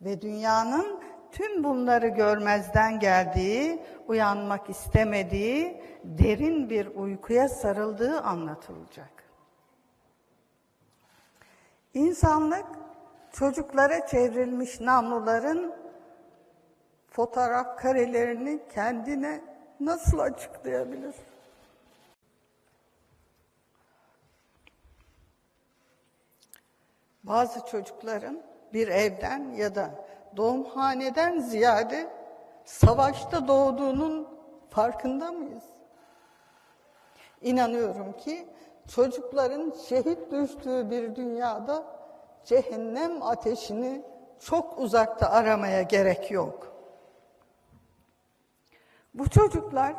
ve dünyanın tüm bunları görmezden geldiği, uyanmak istemediği, derin bir uykuya sarıldığı anlatılacak. İnsanlık çocuklara çevrilmiş namluların fotoğraf karelerini kendine nasıl açıklayabilir? Bazı çocukların bir evden ya da doğumhaneden ziyade savaşta doğduğunun farkında mıyız? İnanıyorum ki çocukların şehit düştüğü bir dünyada cehennem ateşini çok uzakta aramaya gerek yok. Bu çocuklar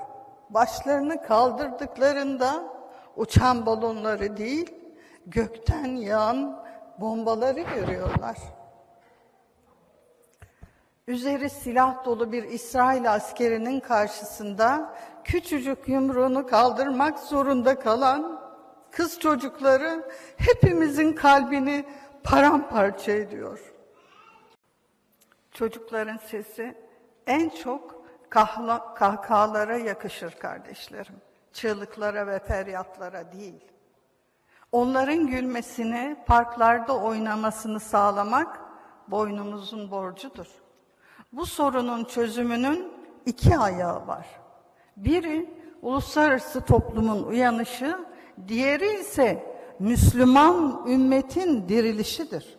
başlarını kaldırdıklarında uçan balonları değil, gökten yağan bombaları görüyorlar. Üzeri silah dolu bir İsrail askerinin karşısında küçücük yumruğunu kaldırmak zorunda kalan kız çocukları hepimizin kalbini paramparça ediyor. Çocukların sesi en çok kahla, kahkahalara yakışır kardeşlerim. Çığlıklara ve feryatlara değil. Onların gülmesini, parklarda oynamasını sağlamak boynumuzun borcudur. Bu sorunun çözümünün iki ayağı var. Biri uluslararası toplumun uyanışı, diğeri ise Müslüman ümmetin dirilişidir.